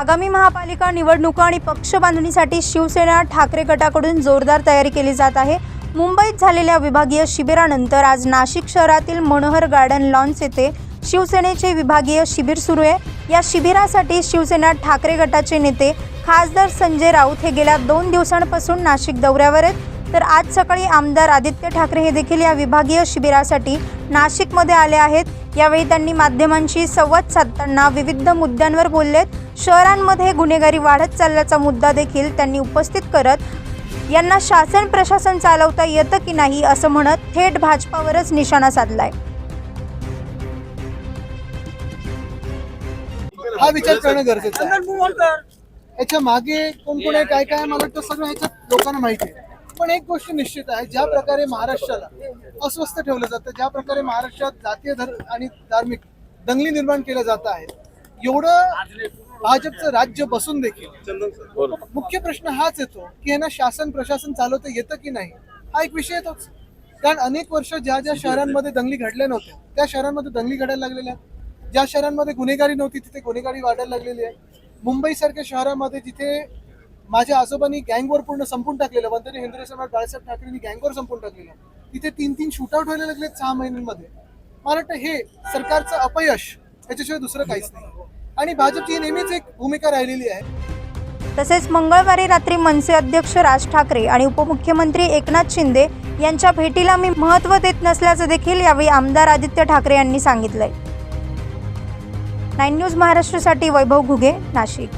आगामी महापालिका निवडणुका आणि पक्ष बांधणीसाठी शिवसेना ठाकरे गटाकडून जोरदार तयारी केली जात आहे. मुंबईत झालेल्या विभागीय शिबिरानंतर आज नाशिक शहरातील मनोहर गार्डन लॉन्स येथे शिवसेनेचे विभागीय शिबिर सुरू आहे. या शिबिरासाठी शिवसेना ठाकरे गटाचे नेते खासदार संजय राऊत हे गेल्या दोन दिवसांपासून नाशिक दौऱ्यावर आहेत. तर आज सकाळी आमदार आदित्य ठाकरे हे देखील या विभागीय शिबिरासाठी नाशिकमध्ये आले आहेत. यावेळी त्यांनी माध्यमांशी संवाद साधताना विविध मुद्द्यांवर बोललेत. शहरांमध्ये गुन्हेगारी वाढत चालल्याचा मुद्दा देखील त्यांनी उपस्थित करत यांना शासन प्रशासन चालवता येतं की नाही असं म्हणत थेट भाजपावरच निशाणा साधलाय. हा विचार करणं गरजेचं आहे. याच्या मागे कोण कोण आहे काय काय मला वाटतं सगळं ह्याच्यात लोकांना माहिती आहे. पण एक गोष्ट निश्चित आहे ज्या प्रकारे महाराष्ट्राला अस्वस्थ ठेवलं जातं ज्या प्रकारे महाराष्ट्रात जातीय धर आणि धार्मिक दंगली निर्माण केल्या जात आहेत एवढं भाजपचं राज्य बसून देखील मुख्य प्रश्न हाच येतो की यांना शासन प्रशासन चालवता येतं की नाही? हा एक विषय येतोच. कारण अनेक वर्ष ज्या ज्या शहरांमध्ये दंगली घडल्या नव्हत्या त्या शहरांमध्ये दंगली घडायला लागलेल्या आहेत. ज्या शहरांमध्ये गुन्हेगारी नव्हती तिथे गुन्हेगारी वाढायला लागलेली आहे. मुंबईसारख्या शहरामध्ये जिथे माझ्या आजोबांनी गँगवर पूर्ण संपून टाकलेलं वंदने हिंदू सम्राट बाळासाहेब ठाकरेंनी गँगवर संपून टाकलेलं. तिथे तीन तीन शूटआउट व्हायला लागले सहा महिन्यांमध्ये. मला वाटतं हे सरकारचं अपयश याच्याशिवाय दुसरं काहीच नाही. आणि भाजपची नेहमीच एक भूमिका राहिलेली आहे. तसेच मंगळवारी रात्री मनसे अध्यक्ष राज ठाकरे आणि उपमुख्यमंत्री एकनाथ शिंदे यांच्या भेटीला मी महत्त्व देत नसल्याचं देखील यावेळी आमदार आदित्य ठाकरे यांनी सांगितलंय. नाईन न्यूज महाराष्ट्रासाठी वैभव घुगे नाशिक.